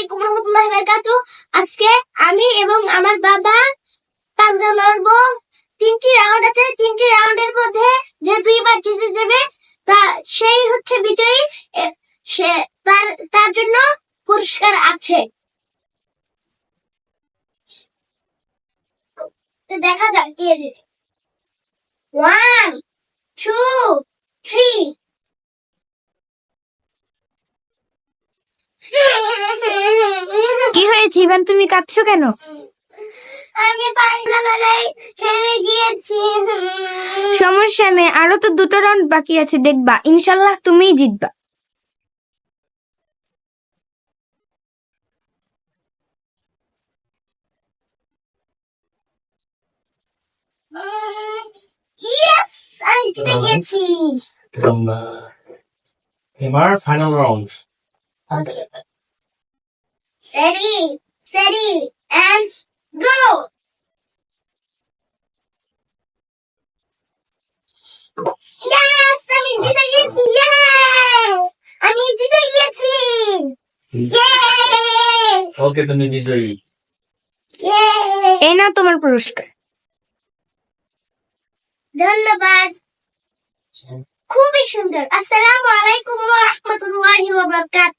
আলাইকুম রহমতুল্লাহি আজকে আমি এবং আমার বাবা পাঞ্জা লড়বো। তিনটি রাউন্ড আছে। তিনটি রাউন্ডের মধ্যে যে দুইবার জিতে যাবে, তা সেই হচ্ছে বিজয়ী। সে, তার তার জন্য পুরস্কার আছে। তো দেখা যাক কে জিতে। ওয়ান টু কি হয়েছে ইভান? তুমি কাঁদছো কেন? আমি হেরে গিয়েছি। সমস্যা নেই আরও তো দুটো রাউন্ড বাকি আছে দেখবা। ইনশাল্লাহ তুমিই জিতবা। ইয়েস আমি জিতে From uh, এবার final round Okay ready steady and go yes আমি জিতে গিয়েছি Yay! আমি জিতে গিয়েছি Yay! ওকে তুমি বিজয়ী Yay! এই নাও তোমার পুরস্কার ধন্যবাদ খুবই সুন্দর আসসালামু আলাইকুম ওয়া রাহমাতুল্লাহি ওয়া বারাকাতুহু